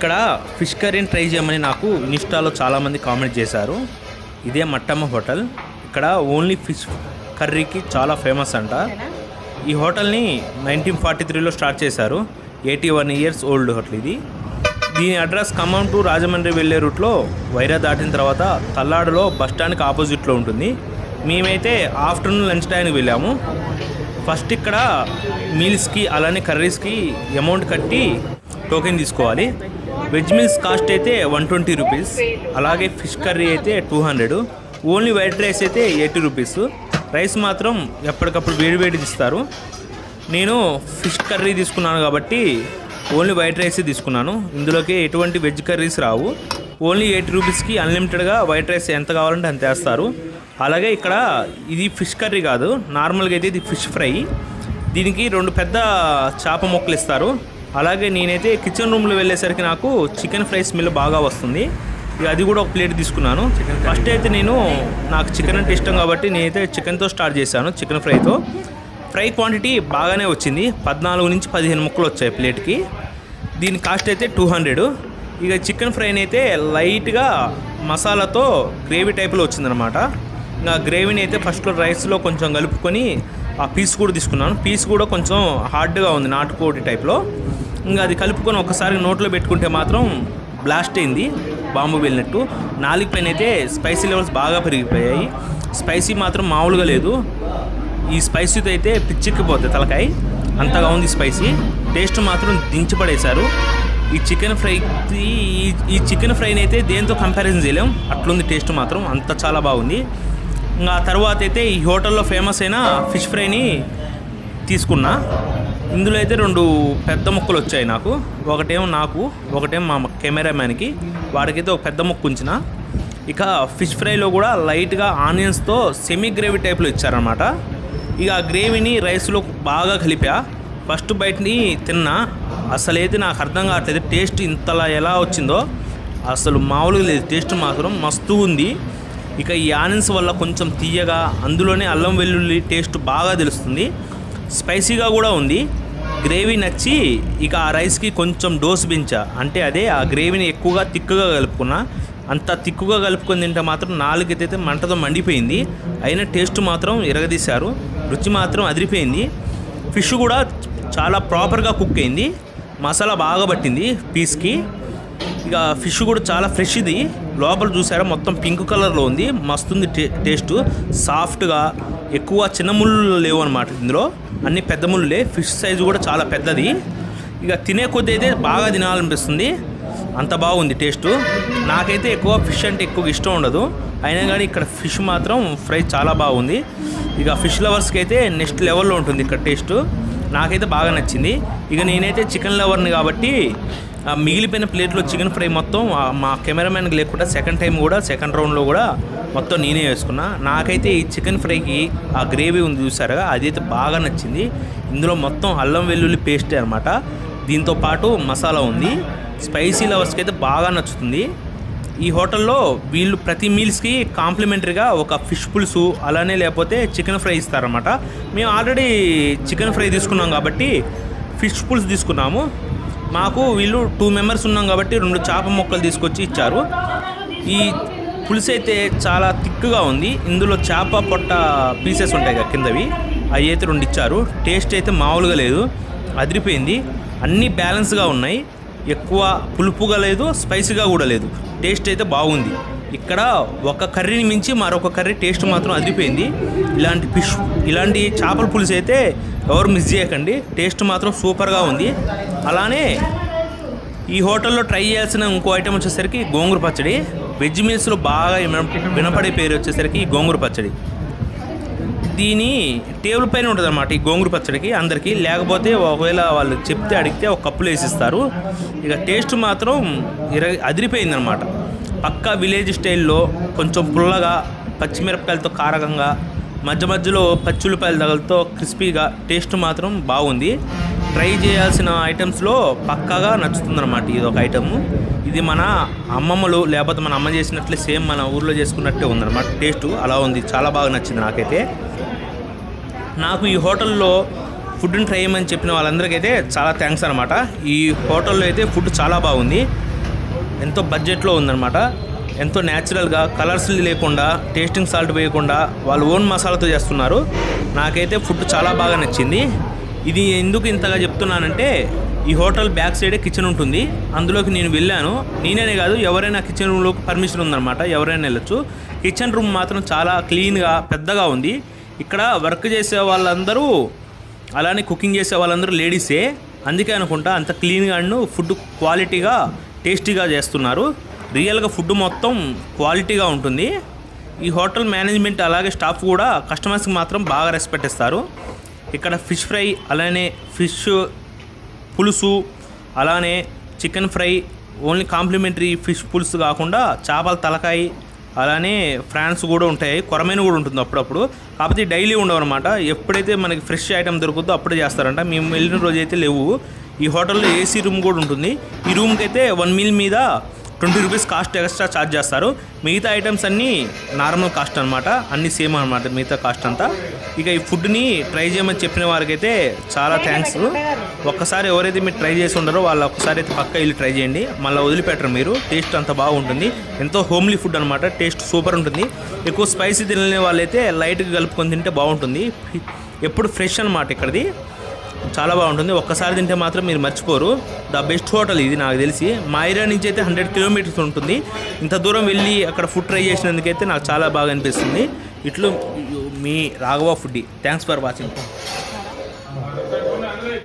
ఇక్కడ ఫిష్ కర్రీని ట్రై చేయమని నాకు ఇన్స్టాలో చాలామంది కామెంట్ చేశారు. ఇదే మట్టమ్మ హోటల్. ఇక్కడ ఓన్లీ ఫిష్ కర్రీకి చాలా ఫేమస్ అంట. ఈ హోటల్ని నైన్టీన్ ఫార్టీ త్రీలో స్టార్ట్ చేశారు. Eighty one years old hotel ఇది. దీని అడ్రస్ ఖమ్మం టు రాజమండ్రి వెళ్ళే రూట్లో వైరా దాటిన తర్వాత తల్లాడులో బస్ స్టాండ్కి ఆపోజిట్లో ఉంటుంది. మేమైతే ఆఫ్టర్నూన్ లంచ్ టైంకి వెళ్ళాము. ఫస్ట్ ఇక్కడ మీల్స్కి అలానే కర్రీస్కి అమౌంట్ కట్టి టోకెన్ తీసుకోవాలి. వెజ్ మీల్స్ కాస్ట్ అయితే వన్ ట్వంటీ రూపీస్. అలాగే ఫిష్ కర్రీ అయితే two hundred. Only white rice అయితే ఎయిటీ రూపీస్. రైస్ మాత్రం ఎప్పటికప్పుడు వేడివేడి ఇస్తారు నేను ఫిష్ కర్రీ తీసుకున్నాను కాబట్టి ఓన్లీ వైట్ రైస్ తీసుకున్నాను. ఇందులోకి ఎటువంటి వెజ్ కర్రీస్ రావు. ఓన్లీ ఎయిటీ రూపీస్కి అన్లిమిటెడ్గా వైట్ రైస్ ఎంత కావాలంటే అంత వేస్తారు. అలాగే ఇక్కడ ఇది ఫిష్ కర్రీ కాదు. నార్మల్గా అయితే ఇది ఫిష్ ఫ్రై. దీనికి రెండు పెద్ద చేప ముక్కలు ఇస్తారు. అలాగే నేనైతే కిచెన్ రూమ్లో వెళ్ళేసరికి నాకు చికెన్ ఫ్రై స్మెల్ బాగా వస్తుంది. ఇక అది కూడా ఒక ప్లేట్ తీసుకున్నాను. ఫస్ట్ అయితే నేను నాకు చికెన్ అంటే ఇష్టం కాబట్టి నేనైతే చికెన్తో స్టార్ట్ చేశాను చికెన్ ఫ్రైతో ఫ్రై క్వాంటిటీ బాగానే వచ్చింది. పద్నాలుగు నుంచి పదిహేను ముక్కలు వచ్చాయి ప్లేట్కి దీని కాస్ట్ అయితే టూ హండ్రెడ్ ఇక చికెన్ ఫ్రైని అయితే లైట్గా మసాలాతో గ్రేవీ టైప్లో వచ్చిందనమాట ఇంకా గ్రేవీని అయితే ఫస్ట్లో రైస్లో కొంచెం కలుపుకొని ఆ పీస్ కూడా తీసుకున్నాను. పీస్ కూడా కొంచెం హార్డ్గా ఉంది నాటుకోటి టైప్లో ఇంకా అది కలుపుకొని ఒకసారి నోట్లో పెట్టుకుంటే మాత్రం బ్లాస్ట్ అయింది బాంబు వెళ్ళినట్టు. నాలుగు పైన అయితే స్పైసీ లెవెల్స్ బాగా పెరిగిపోయాయి. స్పైసీ మాత్రం మామూలుగా లేదు. ఈ స్పైసీతో అయితే పిచ్చెక్కిపోతుంది తలకాయ. అంతగా ఉంది స్పైసీ టేస్ట్ మాత్రం దించి పడేశారు. ఈ చికెన్ ఫ్రై ఈ చికెన్ ఫ్రైని అయితే దేంతో కంపారిజన్ చేయలేం. అట్లుంది టేస్ట్ మాత్రం. అంత చాలా బాగుంది. ఇంకా తర్వాత అయితే ఈ హోటల్లో ఫేమస్ అయిన ఫిష్ ఫ్రైని తీసుకున్నా. ఇందులో అయితే రెండు పెద్ద ముక్కలు వచ్చాయి నాకు. ఒకటేమో నాకు ఒకటేమో మా కెమెరామ్యాన్కి. వాడికైతే ఒక పెద్ద ముక్కు ఉంచిన. ఇక ఫిష్ ఫ్రైలో కూడా లైట్గా ఆనియన్స్తో సెమీ గ్రేవీ టైప్లో ఇచ్చారనమాట ఇక ఆ గ్రేవీని రైస్లో బాగా కలిపా. ఫస్ట్ బయటని తిన్నా. అసలైతే నాకు అర్థం కావట్లేదు టేస్ట్ ఇంతలా ఎలా వచ్చిందో. అసలు మామూలుగా లేదు. టేస్ట్ మాత్రం మస్తు ఉంది. ఇక ఈ ఆనియన్స్ వల్ల కొంచెం తీయగా అందులోనే అల్లం వెల్లుల్లి టేస్ట్ బాగా తెలుస్తుంది. స్పైసీగా కూడా ఉంది. గ్రేవీ నచ్చి ఇక ఆ రైస్కి కొంచెం డోస్ పెంచా. అంటే అదే ఆ గ్రేవీని ఎక్కువగా తిక్కుగా కలుపుకున్నా. అంత తిక్కుగా కలుపుకొని తింటే మాత్రం నాలుగైతే మంటతో మండిపోయింది. అయినా టేస్ట్ మాత్రం ఎరగదీశారు. రుచి మాత్రం అదిరిపోయింది. ఫిష్ కూడా చాలా ప్రాపర్గా కుక్ అయింది. మసాలా బాగా పట్టింది పీస్కి. ఇక ఫిష్ కూడా చాలా ఫ్రెష్ ఇది లోపల చూసారా మొత్తం పింక్ కలర్లో ఉంది. మస్తుంది టే టేస్ట్. సాఫ్ట్గా ఎక్కువ చిన్న ముళ్ళు లేవు అనమాట ఇందులో. అన్ని పెద్ద ముళ్ళులే. ఫిష్ సైజు కూడా చాలా పెద్దది. ఇక తినే కొద్ది అయితే బాగా తినాలనిపిస్తుంది. అంత బాగుంది టేస్ట్. నాకైతే ఎక్కువ ఫిష్ అంటే ఎక్కువ ఇష్టం ఉండదు. అయినా కానీ ఇక్కడ ఫిష్ మాత్రం ఫ్రై చాలా బాగుంది. ఇక ఫిష్ లవర్స్కి అయితే నెక్స్ట్ లెవెల్లో ఉంటుంది ఇక్కడ టేస్ట్. నాకైతే బాగా నచ్చింది. ఇక నేనైతే చికెన్ లవర్ని కాబట్టి మిగిలిపోయిన ప్లేట్లో చికెన్ ఫ్రై మొత్తం మా కెమెరామెన్కి లేకుండా సెకండ్ టైం కూడా సెకండ్ రౌండ్లో కూడా మొత్తం నేనే వేసుకున్నా. నాకైతే ఈ చికెన్ ఫ్రైకి ఆ గ్రేవీ ఉంది చూసారుగా అదైతే బాగా నచ్చింది. ఇందులో మొత్తం అల్లం వెల్లుల్లి పేస్టే అనమాట దీంతో పాటు మసాలా ఉంది. స్పైసీ లవర్స్కి అయితే బాగా నచ్చుతుంది. ఈ హోటల్లో వీళ్ళు ప్రతి మీల్స్కి కాంప్లిమెంటరీగా ఒక ఫిష్ పులుసు అలానే లేకపోతే చికెన్ ఫ్రై ఇస్తారనమాట మేము ఆల్రెడీ చికెన్ ఫ్రై తీసుకున్నాం కాబట్టి ఫిష్ పులుసు తీసుకున్నాము. మాకు వీళ్ళు టూ మెంబర్స్ ఉన్నాం కాబట్టి రెండు చేప మొక్కలు తీసుకొచ్చి ఇచ్చారు. ఈ పులుసు అయితే చాలా థిక్గా ఉంది. ఇందులో చేప పొట్ట పీసెస్ ఉంటాయి కదా కిందవి. అవి అయితే రెండు ఇచ్చారు టేస్ట్ అయితే మామూలుగా లేదు. అదిరిపోయింది. అన్నీ బ్యాలెన్స్గా ఉన్నాయి. ఎక్కువ పులుపుగా లేదు స్పైసీగా కూడా లేదు. టేస్ట్ అయితే బాగుంది. ఇక్కడ ఒక కర్రీని మించి మరొక కర్రీ టేస్ట్ మాత్రం అదిరిపోయింది. ఇలాంటి ఫిష్ ఇలాంటి చేపల పులుసు అయితే ఎవరు మిస్ చేయకండి. టేస్ట్ మాత్రం సూపర్గా ఉంది. అలానే ఈ హోటల్లో ట్రై చేయాల్సిన ఇంకో ఐటెం వచ్చేసరికి గోంగూర పచ్చడి. వెజ్ మీల్స్లో బాగా వినపడే పేరు వచ్చేసరికి గోంగూర పచ్చడి. దీని టేబుల్ పైన ఉంటుంది అనమాట ఈ గోంగూర పచ్చడికి అందరికీ. లేకపోతే ఒకవేళ వాళ్ళు చెప్తే అడిగితే ఒక కప్పులు వేసిస్తారు. ఇక టేస్ట్ మాత్రం ఇర అదిరిపోయిందనమాట పక్క పక్కా విలేజ్ స్టైల్లో కొంచెం పుల్లగా పచ్చిమిరపకాయలతో కారకంగా మధ్య మధ్యలో పచ్చుల్లిపాయల తగలతో క్రిస్పీగా టేస్ట్ మాత్రం బాగుంది. ట్రై చేయాల్సిన ఐటమ్స్లో పక్కాగా నచ్చుతుందన్నమాట ఇది ఒక ఐటమ్. ఇది మన అమ్మమ్మలు లేకపోతే మన అమ్మ చేసినట్లే సేమ్ మన ఊర్లో చేసుకున్నట్టే ఉందన్నమాట. టేస్ట్ అలా ఉంది. చాలా బాగా నచ్చింది నాకైతే. నాకు ఈ హోటల్లో ఫుడ్ని ట్రై చేయమని చెప్పిన వాళ్ళందరికీ అయితే చాలా థ్యాంక్స్ అనమాట ఈ హోటల్లో అయితే ఫుడ్ చాలా బాగుంది. ఎంతో బడ్జెట్లో ఉందన్నమాట. ఎంతో న్యాచురల్గా కలర్స్ లేకుండా టేస్టింగ్ సాల్ట్ వేయకుండా వాళ్ళు ఓన్ మసాలాతో చేస్తున్నారు. నాకైతే ఫుడ్ చాలా బాగా నచ్చింది. ఇది ఎందుకు ఇంతగా చెప్తున్నానంటే ఈ హోటల్ బ్యాక్ సైడే కిచెన్ ఉంటుంది. అందులోకి నేను వెళ్ళాను. నేనే కాదు ఎవరైనా కిచెన్ రూమ్లోకి పర్మిషన్ ఉందన్నమాట. ఎవరైనా వెళ్ళొచ్చు. కిచెన్ రూమ్ మాత్రం చాలా క్లీన్గా పెద్దగా ఉంది. ఇక్కడ వర్క్ చేసే వాళ్ళందరూ అలానే కుకింగ్ చేసే వాళ్ళందరూ లేడీసే. అందుకే అనుకుంటా అంత క్లీన్గా అండ్ ఫుడ్ క్వాలిటీగా టేస్టీగా చేస్తున్నారు. రియల్గా ఫుడ్ మొత్తం క్వాలిటీగా ఉంటుంది. ఈ హోటల్ మేనేజ్మెంట్ అలాగే స్టాఫ్ కూడా కస్టమర్స్కి మాత్రం బాగా రెస్పెక్ట్ ఇస్తారు. ఇక్కడ ఫిష్ ఫ్రై అలానే ఫిష్ పులుసు అలానే chicken fry only complimentary fish పులుసు కాకుండా చేపల తలకాయ అలానే ఫ్రాన్స్ కూడా ఉంటాయి కొరమైన కూడా ఉంటుంది అప్పుడప్పుడు. కాకపోతే డైలీ ఉండవు అనమాట ఎప్పుడైతే మనకి ఫ్రెష్ ఐటమ్ దొరుకుతుందో అప్పుడే చేస్తారంట. మేము వెళ్ళిన రోజు అయితే లేవు. ఈ హోటల్లో ఏసీ రూమ్ కూడా ఉంటుంది. ఈ రూమ్కి అయితే వన్ మీల్ మీద twenty rupees cost extra charge చేస్తారు. మిగతా ఐటమ్స్ అన్నీ నార్మల్ కాస్ట్ అనమాట అన్నీ సేమ్ అనమాట మిగతా కాస్ట్ అంతా. ఇక ఈ ఫుడ్ని ట్రై చేయమని చెప్పిన వారికైతే చాలా థ్యాంక్స్. ఒక్కసారి ఎవరైతే మీరు ట్రై చేసి ఉండరో వాళ్ళు ఒక్కసారి అయితే పక్క వెళ్ళి ట్రై చేయండి. మళ్ళీ వదిలిపెట్టరు మీరు. టేస్ట్ అంత బాగుంటుంది. ఎంతో హోమ్లీ ఫుడ్ అనమాట టేస్ట్ సూపర్ ఉంటుంది. ఎక్కువ స్పైసీ తినలేని వాళ్ళైతే లైట్గా కలుపుకొని తింటే బాగుంటుంది. ఎప్పుడు ఫ్రెష్ అనమాట ఇక్కడిది. చాలా బాగుంటుంది. ఒక్కసారి తింటే మాత్రం మీరు మర్చిపోరు. ద బెస్ట్ హోటల్ ఇది నాకు తెలిసి. మా ఏరియా నుంచి అయితే హండ్రెడ్ కిలోమీటర్స్ ఉంటుంది. ఇంత దూరం వెళ్ళి అక్కడ ఫుడ్ ట్రై చేసినందుకైతే నాకు చాలా బాగా అనిపిస్తుంది. ఇట్లు మీ Raghava food thanks for watching.